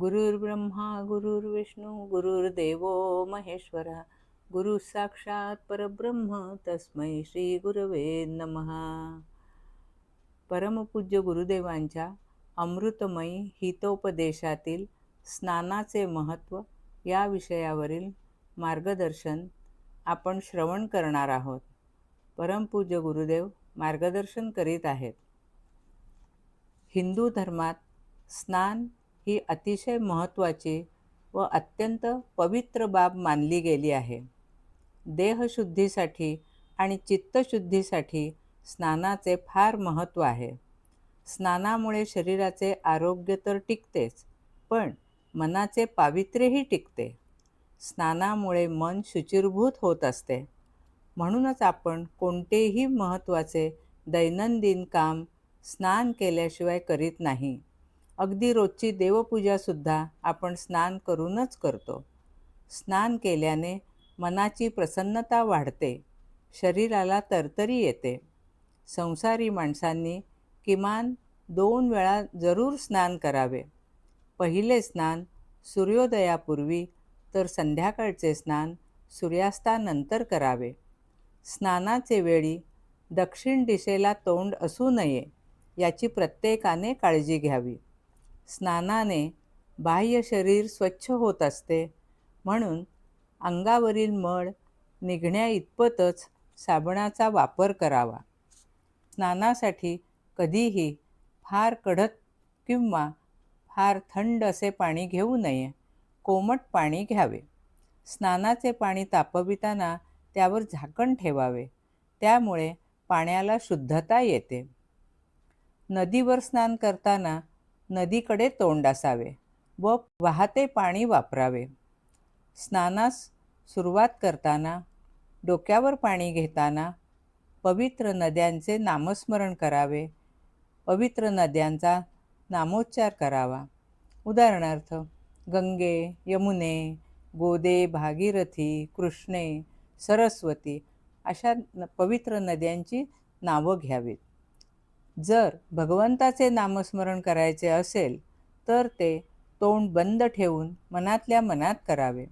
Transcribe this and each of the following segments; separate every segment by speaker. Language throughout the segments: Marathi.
Speaker 1: गुरुर्ब्रह्मा गुरुर्विष्णू गुरुर्देवो महेश्वरा. गुरु साक्षात परब्रह्म तस्मै श्री गुरवे नम. परमपूज्य गुरुदेवांच्या अमृतमयी हितोपदेशातील स्नानाचे महत्त्व या विषयावरील मार्गदर्शन आपण श्रवण करणार आहोत. परमपूज्य गुरुदेव मार्गदर्शन करीत आहेत. हिंदू धर्मात स्नान ही अतिशय महत्त्वाची व अत्यंत पवित्र बाब मानली गेली आहे. देहशुद्धीसाठी आणि चित्तशुद्धीसाठी स्नानाचे फार महत्त्व आहे. स्नानामुळे शरीराचे आरोग्य तर टिकतेच पण मनाचे पावित्र्यही टिकते. स्नानामुळे मन शुचिरभूत होत असते. म्हणूनच आपण कोणतेही महत्त्वाचे दैनंदिन काम स्नान केल्याशिवाय करीत नाही. अगदी रोजची देवपूजासुद्धा आपण स्नान करूनच करतो. स्नान केल्याने मनाची प्रसन्नता वाढते शरीराला तरतरी येते. संसारी माणसांनी किमान दोन वेळा जरूर स्नान करावे. पहिले स्नान सूर्योदयापूर्वी तर संध्याकाळचे स्नान सूर्यास्तानंतर करावे. स्नानाचे वेळी दक्षिण दिशेला तोंड असू नये याची प्रत्येकाने काळजी घ्यावी. स्नानाने बाह्य शरीर स्वच्छ होत असते. म्हणून अंगावरील मळ निघण्या इतपतच साबणाचा वापर करावा. स्नानासाठी कधीही फार कडक किंवा फार थंड असे पाणी घेऊ नये. कोमट पाणी घ्यावे. स्नानाचे पाणी तापविताना त्यावर झाकण ठेवावे. त्यामुळे पाण्याला शुद्धता येते. नदीवर स्नान करताना नदीकडे तोंड असावे व वाहते पाणी वापरावे. स्नानास सुरुवात करताना डोक्यावर पाणी घेताना पवित्र नद्यांचे नामस्मरण करावे. पवित्र नद्यांचा नामोच्चार करावा. उदाहरणार्थ गंगे यमुने गोदे भागीरथी कृष्णे सरस्वती अशा न पवित्र नद्यांची नावं घ्यावीत. जर भगवंताचे नामस्मरण करायचे असेल तर ते तोंड बंद ठेवून मनातल्या मनात करावे.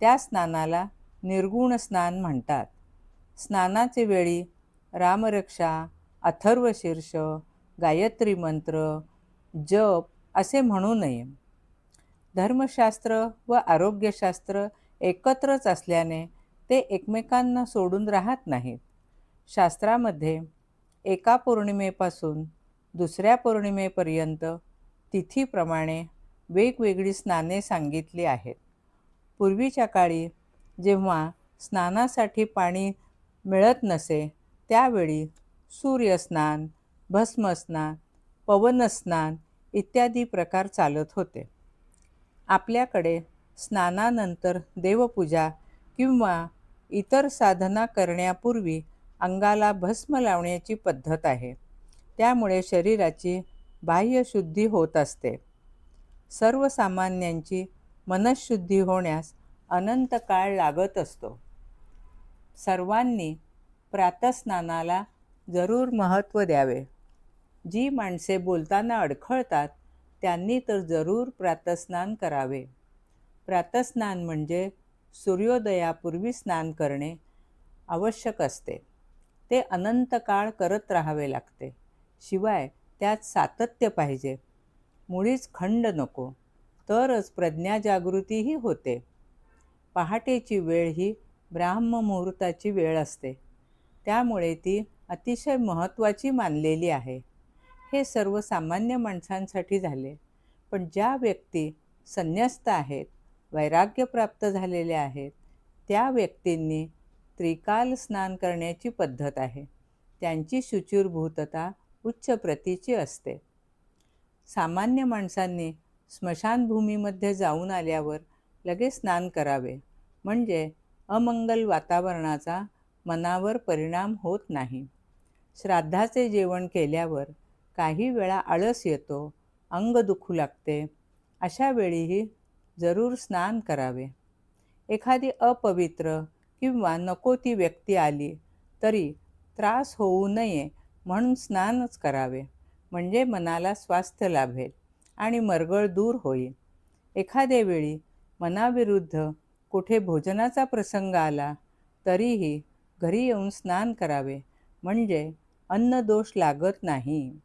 Speaker 1: त्या स्नानाला निर्गुण स्नान म्हणतात. स्नानाचे वेळी रामरक्षा अथर्वशीर्ष गायत्री मंत्र जप असे म्हणू नये. धर्मशास्त्र व आरोग्यशास्त्र एकत्रच असल्याने ते एकमेकांना सोडून राहत नाहीत. शास्त्रामध्ये एका पौर्णिमेपासून दुसऱ्या पौर्णिमेपर्यंत तिथीप्रमाणे वेगवेगळी स्नाने सांगितली आहेत. पूर्वीच्या काळी जेव्हा स्नानासाठी पाणी मिळत नसे त्यावेळी सूर्यस्नान भस्मस्नान पवनस्नान इत्यादी प्रकार चालत होते. आपल्याकडे स्नानानंतर देवपूजा किंवा इतर साधना करण्यापूर्वी अंगाला भस्म लावण्याची पद्धत आहे. त्यामुळे शरीराची बाह्यशुद्धी होत असते. सर्वसामान्यांची मनशुद्धी होण्यास अनंत काळ लागत असतो. सर्वांनी प्रातस्नानाला जरूर महत्त्व द्यावे. जी माणसे बोलताना अडखळतात त्यांनी तर जरूर प्रातस्नान करावे. प्रातस्नान म्हणजे सूर्योदयापूर्वी स्नान करणे आवश्यक असते. ते अनंत काळ करत राहावे लागते. शिवाय त्यात सातत्य पाहिजे. मुळीच खंड नको. तरच प्रज्ञाजागृतीही होते. पहाटेची वेळ ही ब्राह्ममुहूर्ताची वेळ असते. त्यामुळे ती अतिशय महत्त्वाची मानलेली आहे. हे सर्व सामान्य माणसांसाठी झाले. पण ज्या व्यक्ती संन्यस्त आहेत वैराग्य प्राप्त झालेल्या आहेत त्या व्यक्तींनी त्रिकाल स्नान करण्याची पद्धत आहे. त्यांची शुचिरभूतता उच्च प्रतीची असते. सामान्य माणसांनी स्मशानभूमीमध्ये जाऊन आल्यावर लगेच स्नान करावे. म्हणजे अमंगल वातावरणाचा मनावर परिणाम होत नाही. श्राद्धाचे जेवण केल्यावर काही वेळा आळस येतो अंग दुखू लागते. अशा वेळीही जरूर स्नान करावे. एखादी अपवित्र किंवा नको ती व्यक्ती आली तरी त्रास होऊ नये म्हणून स्नानच करावे. म्हणजे मनाला स्वास्थ्य लाभेल आणि मरगळ दूर होईल. एखाद्या वेळी मनाविरुद्ध कुठे भोजनाचा प्रसंग आला तरीही घरी येऊन स्नान करावे. म्हणजे अन्न दोष लागत नाही.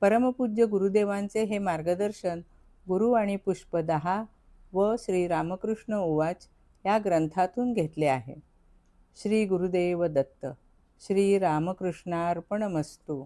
Speaker 1: परमपूज्य गुरुदेवांचे हे मार्गदर्शन गुरु आणि पुष्प दहा व श्री रामकृष्ण उवाच या ग्रंथातून घेतले आहे. श्री गुरुदेव दत्त श्री रामकृष्णार्पणमस्तू.